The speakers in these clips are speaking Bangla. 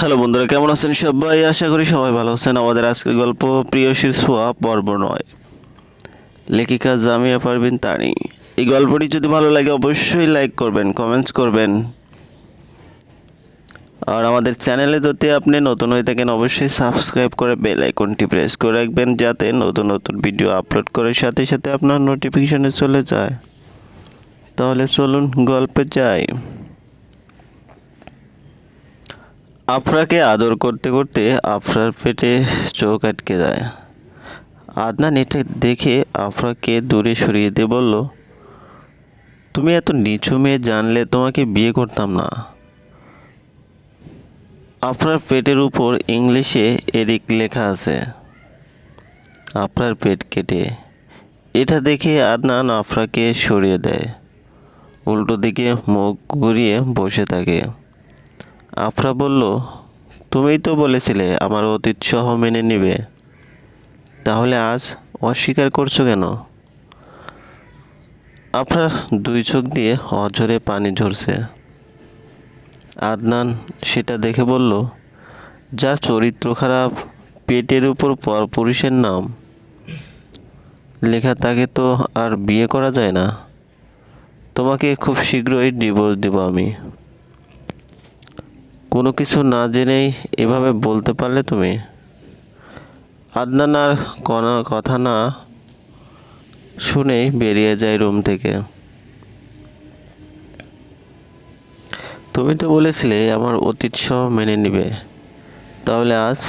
হ্যালো বন্ধুরা, কেমন আছেন সবাই? আশা করি সবাই ভালো আছেন। আমাদের আজকের গল্প প্রিয় সোয়া পর্ব নয়। লেখিকা জামিয়া পারবিন তানি। এই গল্পটি যদি ভালো লাগে, অবশ্যই লাইক করবেন কমেন্টস করবেন। আর আমাদের চ্যানেলে যদি আপনি নতুন হয়ে থাকেন, অবশ্যই সাবস্ক্রাইব করে বেল আইকনটি প্রেস করে রাখবেন, যাতে নতুন নতুন ভিডিও আপলোড করার সাথে সাথে আপনার নোটিফিকেশনে চলে যায়। তাহলে চলুন গল্পে যাই। আফরাকে আদর করতে করতে আফরার পেটে চোখ আটকে যায়। আদনান এটা দেখে আফরাকে দূরে সরিয়ে দিয়ে বলল, তুমি এত নিচু মেয়ে, জানলে তোমাকে বিয়ে করতাম না। আফরার পেটের উপর ইংলিশে এরিক লেখা আছে, আফরার পেট কেটে। এটা দেখে আদনান আফরাকে সরিয়ে দেয়। উল্টো দিকে মুখ ঘুরিয়ে বসে থাকে। আফরা বলল, তুমিই তো বলেছিলে আমার অতীত সহ মেনে নিবে। তাহলে আজ অস্বীকার করছ কেন? আপনার দুই চোখ দিয়ে অঝরে পানি ঝরছে। আদনান সেটা দেখে বলল, যার চরিত্র খারাপ, পেটের উপর পরপুরুষের নাম। লেখা তাকে তো আর বিয়ে করা যায় না। তোমাকে খুব শীঘ্রই ডিভোর্স দেব আমি। কোনো কিছু না জেনেই এভাবে বলতে পারলে তুমি? আদনান আর কথা না শুনেই বেরিয়ে যায় রুম থেকে। তুমি তো বলেছিলে আমার অতীত সহ মেনে নিবে। তাহলে আজ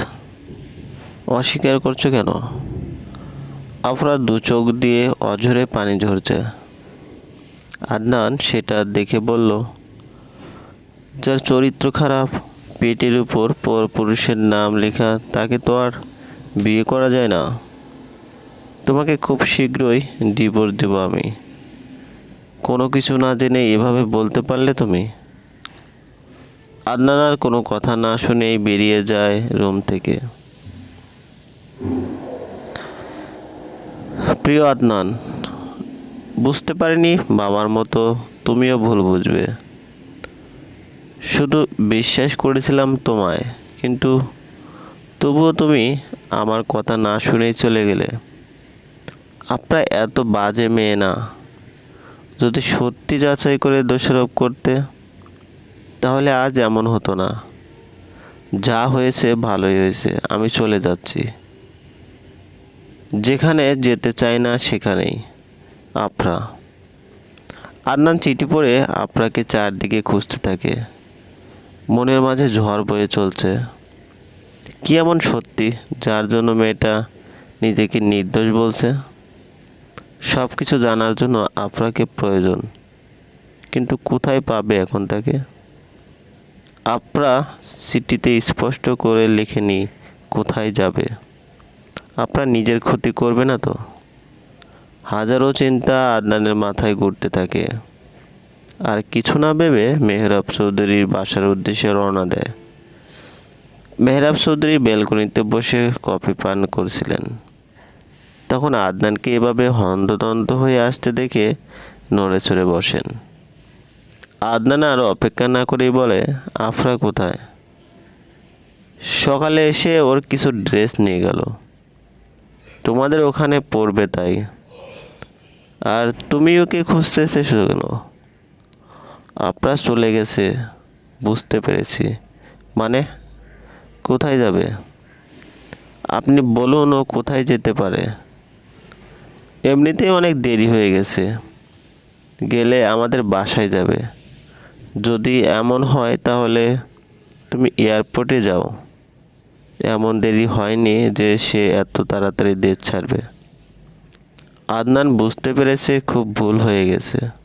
অস্বীকার করছ কেন? আফরার দু চোখ দিয়ে অঝরে পানি ঝরছে। আদনান সেটা দেখে বলল যার চরিত্র খারাপ, পেটের উপর পর পুরুষের নাম লেখা, তাকে তো আর বিয়ে করা যায় না। তোমাকে খুব শীঘ্রই ডিভোর্স দেবো আমি। কোনো কিছু না জেনে এভাবে বলতে পারলে তুমি? আদনান আর কোনো কথা না শুনেই বেরিয়ে যায় রুম থেকে। প্রিয় আদনান, বুঝতে পারিনি বাবার মতো তুমিও ভুল বুঝবে। শুধু বিশ্বাস করেছিলাম তোমায়, কিন্তু তবুও তুমি আমার কথা না শুনেই চলে গেলে। আপনার এত বাজে মেয়ে না। যদি সত্যি যাচাই করে দোষারোপ করতে, তাহলে আজ এমন হতো না। যা হয়েছে, ভালোই হয়েছে, আমি চলে যাচ্ছি। যেখানে যেতে চাই না, সেখানেই। আফরা। আদনান চিঠি পড়ে আফরাকে চারদিকে খুঁজতে থাকে। মনের মাঝে ঝড় বয়ে চলছে। কি এমন সত্যি যার জন্য মেয়েটা নিজেকে নির্দোষ বলছে? সব কিছু জানার জন্য আফরাকে প্রয়োজন। কিন্তু কোথায় পাবে এখন তাকে? আফরা চিঠিতে স্পষ্ট করে লিখে লেখেনি কোথায় যাবে। আপনার নিজের ক্ষতি করবে না তো? হাজারো চিন্তা আদনানের মাথায় ঘুরতে থাকে। আর কিছু না ভেবে মেহরাব চৌধুরীর বাসার উদ্দেশ্যে রওনা দেয়। মেহরাব চৌধুরী ব্যালকনিতে বসে কফি পান করছিলেন। তখন আদনানকে এভাবে হন্তদন্ত হয়ে আসতে দেখে নড়ে চড়ে বসেন। আদনান আর অপেক্ষা না করেই বলে, আফরা কোথায়? সকালে এসে ওর কিছু ড্রেস নিয়ে গেল। তোমাদের ওখানে পড়বে তাই। আর তুমি ওকে খুঁজতে এসেছ কেন? আপনার চলে গেছে, বুঝতে পেরেছি। মানে কোথায় যাবে? আপনি বলুন ও কোথায় যেতে পারে। এমনিতেই অনেক দেরি হয়ে গেছে। গেলে আমাদের বাসায় যাবে। যদি এমন হয় তাহলে তুমি এয়ারপোর্টে যাও। এমন দেরি হয়নি যে সে এত তাড়াতাড়ি দেশ ছাড়বে। আদনান বুঝতে পেরেছে খুব ভুল হয়ে গেছে।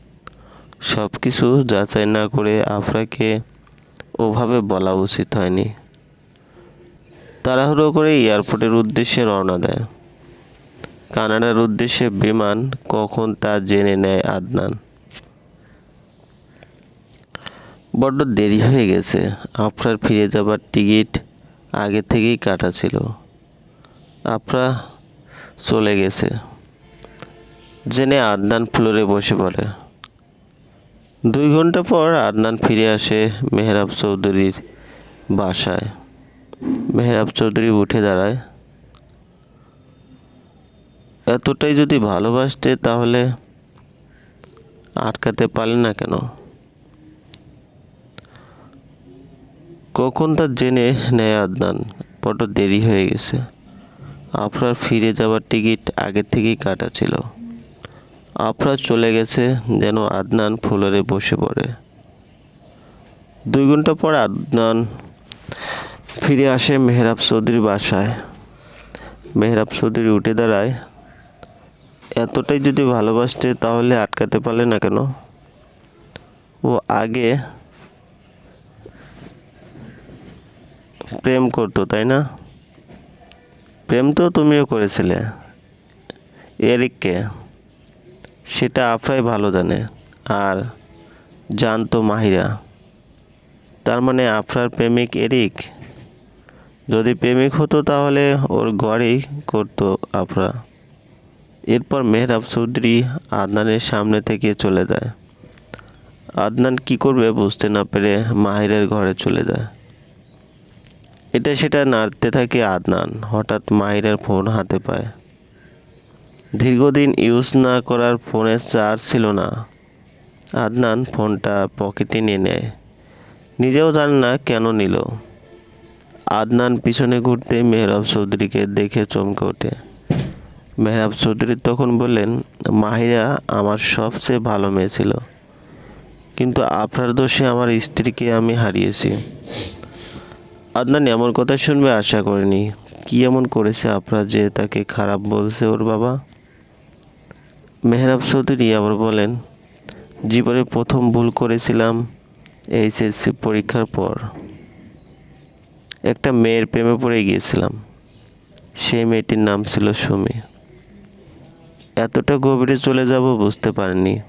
সব কিছু যাচাই না করে আফরাকে ওভাবে বলা উচিত হয়নি। তাড়াহুড়ো করে এয়ারপোর্টের উদ্দেশ্যে রওনা দেয়। কানাডার উদ্দেশ্যে বিমান কখন তা জেনে নেয় আদনান। বড্ড দেরি হয়ে গেছে। আফরার ফিরে যাবার টিকিট আগে থেকেই কাটা ছিল। আফরা চলে গেছে। জেনে আদনান ফ্লোরে বসে পড়ে। দুই ঘণ্টা পর আদনান ফিরে আসে মেহরাব চৌধুরীর বাসায়। মেহরাব চৌধুরী উঠে দাঁড়ায়। এতটাই যদি ভালোবাসতে তাহলে আটকাতে পারলে না কেন? কখন তা জেনে নেয় আদনান, বড্ড দেরি হয়ে গেছে। আপনার ফিরে যাওয়ার টিকিট আগে থেকেই কাটা ছিল। আপনার চলে গেছে যেন আদনান ফ্লোরে বসে পড়ে। দুই ঘণ্টা পর আদনান ফিরে আসে মেহরাব চৌধুরীর বাসায়। মেহরাব চৌধুরী উঠে দাঁড়ায়। এতটাই যদি ভালোবাসতে তাহলে আটকাতে পারলে না কেন? ও আগে প্রেম করতো, তাই না? প্রেম তো তুমিও করেছিলে। এরিককে। সেটা আফরাই ভালো জানে। আর জানতো মাহিরা। তার মানে আফরার প্রেমিক এরিক? যদি প্রেমিক হতো তাহলে ওর ঘরেই করতো আফরা। এরপর মেহরাব চৌধুরী আদনানের সামনে থেকে চলে যায়। আদনান কি করবে বুঝতে না পেরে মাহিরের ঘরে চলে যায়। এটা সেটা নাড়তে থাকে আদনান। হঠাৎ মাহিরের ফোন হাতে পায়। দীর্ঘদিন ইউজ না করার ফোনের চার্জ ছিল না। আদনান ফোনটা পকেটে নিয়ে নেয়। নিজেও জানে না কেন নিল। আদনান পিছনে ঘুরতে মেহরাব চৌধুরীকে দেখে চমকে ওঠে। মেহরাব চৌধুরী তখন বললেন, মাহিরা আমার সবচেয়ে ভালো মেয়ে ছিল। কিন্তু আপনার দোষে আমার স্ত্রীকে আমি হারিয়েছি। আদনান এমন কথা শুনবে আশা করিনি। কি এমন করেছে আপনার যে তাকে খারাপ বলছে ওর বাবা? মেহরাব চৌধুরী আবার বলেন, জীবনে প্রথম ভুল করেছিলাম এইচএসসি পরীক্ষার পর। একটা মেয়ের প্রেমে পড়ে গিয়েছিলাম। সেই মেয়েটির নাম ছিল সুমি। এতটা গভীরে চলে যাব বুঝতে পারিনি।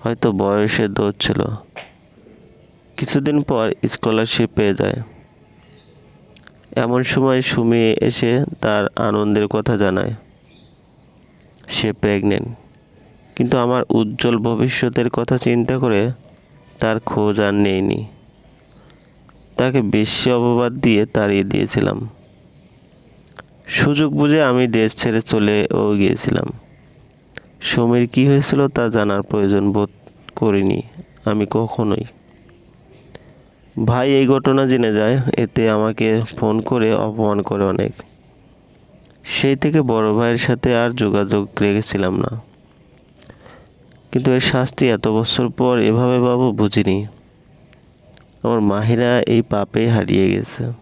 হয়তো বয়সের দোষ ছিল। কিছুদিন পর স্কলারশিপ পেয়ে যায়। এমন সময় সুমি এসে তার আনন্দের কথা জানায়। সে প্রেগনেন্ট কিন্তু আমার উজ্জ্বল ভবিষ্যতের কথা চিন্তা করে তার খোঁজ আর নেইনি। তাকে বেশি অপবাদ দিয়ে তাড়িয়ে দিয়েছিলাম। সুযোগ বুঝে আমি দেশ ছেড়ে চলেও গিয়েছিলাম। সমীর কী হয়েছিল তা জানার প্রয়োজন বোধ করিনি আমি কখনোই। ভাই, এই ঘটনা জেনে যায়, এতে আমাকে ফোন করে অপমান করে অনেক। সেই থেকে বড় ভাইয়ের সাথে আর যোগাযোগ রেখেছিলাম না। কিন্তু এর শাস্তি এত বছর পর এভাবে বাবু বুঝিনি। আমার মাহিরা এই পাপে হারিয়ে গেছে।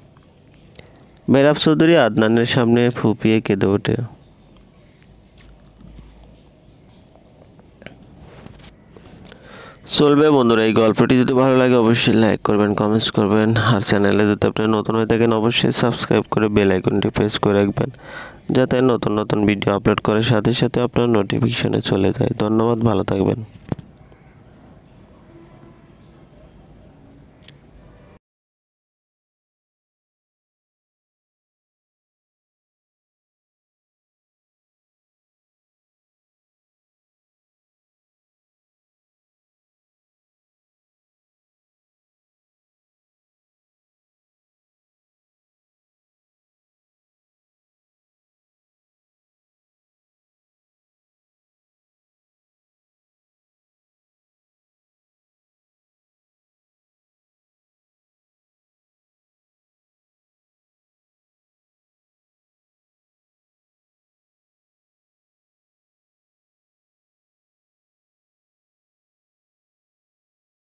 মেরাব চৌধুরী আদনানের সামনে ফুপিয়ে কেঁদে ওঠে। চলবে বন্ধুরা, এই গল্পটি যদি ভালো লাগে অবশ্যই লাইক করবেন কমেন্টস করবেন। আর চ্যানেলে যদি আপনি নতুন হয়ে থাকেন, অবশ্যই সাবস্ক্রাইব করে বেল আইকনটি প্রেস করে রাখবেন। যাতে নতুন নতুন ভিডিও আপলোড করার সাথে সাথে আপনার নোটিফিকেশনে চলে যায়। ধন্যবাদ, ভালো থাকবেন।